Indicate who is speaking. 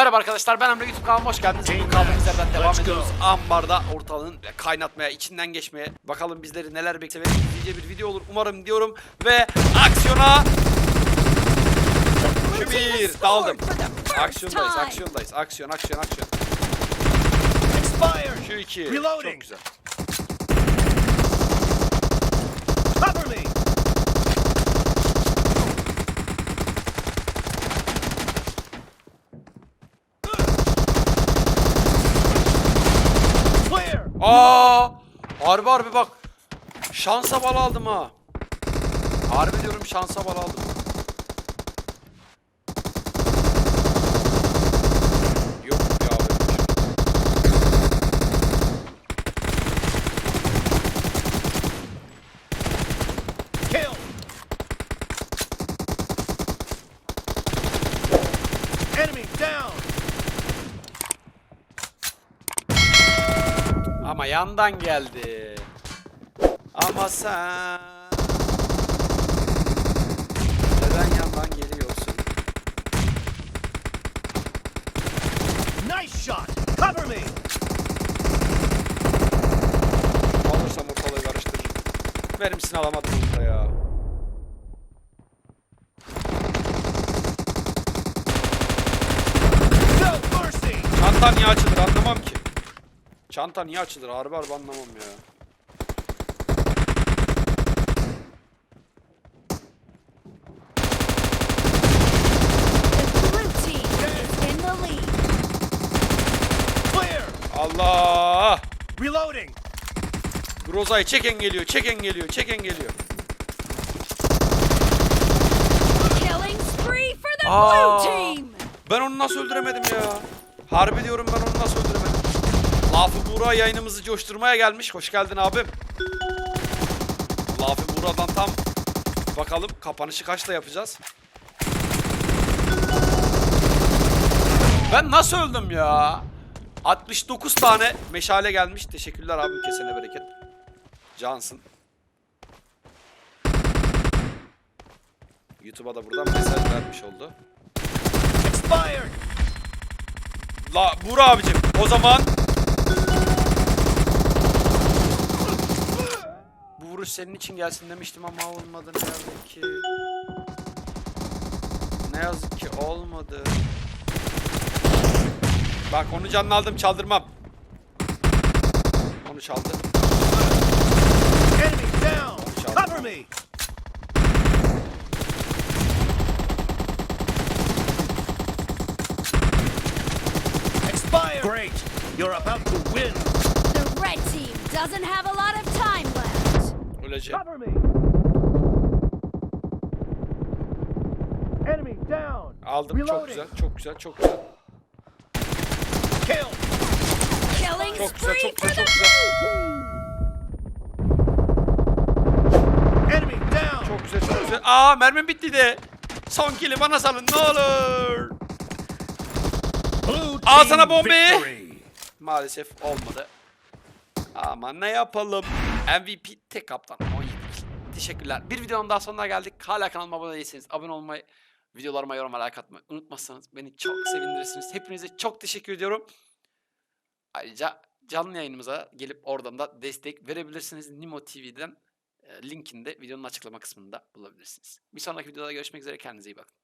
Speaker 1: Merhaba arkadaşlar ben Emre YouTube kanalıma hoş geldiniz. Bugün kaldığımız yerden devam ediyoruz. Ambarda ortalığın kaynatmaya, içinden geçmeye. Bakalım bizleri neler bekliyor. İzleyeceği bir video olur umarım diyorum. Ve aksiyona... Şu bir daldım. Aksiyondayız, aksiyondayız. Aksiyon, aksiyon, aksiyon. Şu iki.
Speaker 2: Reloading.
Speaker 1: Çok güzel.
Speaker 2: Cover me! Clear!
Speaker 1: Aa! Harbi harbi bak. Şansa bal aldım ha. Harbi diyorum şansa bal aldım. Yok ya şey.
Speaker 2: Kill! Enemy down!
Speaker 1: Ama yandan geldi. Ama sen neden yandan geliyorsun?
Speaker 2: Nice shot! Cover me!
Speaker 1: Alırsam ortalığı karıştırır. Verimsini alamadım burada ya. Niye açılır anlamam ki. Çanta niye açılır harbi harbi anlamam ya. Allah!
Speaker 2: Reloading!
Speaker 1: Groza'yı çeken geliyor, çeken geliyor, çeken geliyor. Aa. Ben onu nasıl öldüremedim ya? Harbi diyorum ben onu nasıl öldüremedim? Lafı Buğra yayınımızı coşturmaya gelmiş. Hoş geldin abim. Lafı Buğra'dan tam bakalım kapanışı kaçta yapacağız? Ben nasıl öldüm ya? 69 tane meşale gelmiş. Teşekkürler abim kesene bereket. Cansın. YouTube'a da buradan mesaj vermiş oldu. La Buğra abicim o zaman Bu vuruş senin için gelsin demiştim ama olmadı ne yazık ki. Ne yazık ki olmadı. Bak onu canını aldım çaldırmam. Onu çaldı.
Speaker 2: Enemy down!
Speaker 1: Shot.
Speaker 2: Cover me! Expired! Great! You're about to win!
Speaker 3: The red team doesn't have a lot of time.
Speaker 1: Öleceğim. Aldım çok güzel çok güzel çok güzel.
Speaker 2: Kill!
Speaker 3: Killing
Speaker 1: Çok güzel
Speaker 3: spree
Speaker 1: çok
Speaker 3: for
Speaker 1: güzel
Speaker 3: the
Speaker 1: çok güzel.
Speaker 2: Enemy down!
Speaker 1: Çok güzel çok güzel. Aa mermim bitti de. Son kill'i bana salın ne olur. Al sana bombayı. Maalesef olmadı. Ama ne yapalım? MVP tek kaptan 17. Teşekkürler. Bir videonun daha sonuna geldik. Hala kanalıma abone değilseniz abone olmayı, videolarıma yorum like atmayı unutmazsanız beni çok sevindirirsiniz. Hepinize çok teşekkür ediyorum. Ayrıca canlı yayınımıza gelip oradan da destek verebilirsiniz. Nimo TV'den e, linkini de videonun açıklama kısmında bulabilirsiniz. Bir sonraki videoda görüşmek üzere. Kendinize iyi bakın.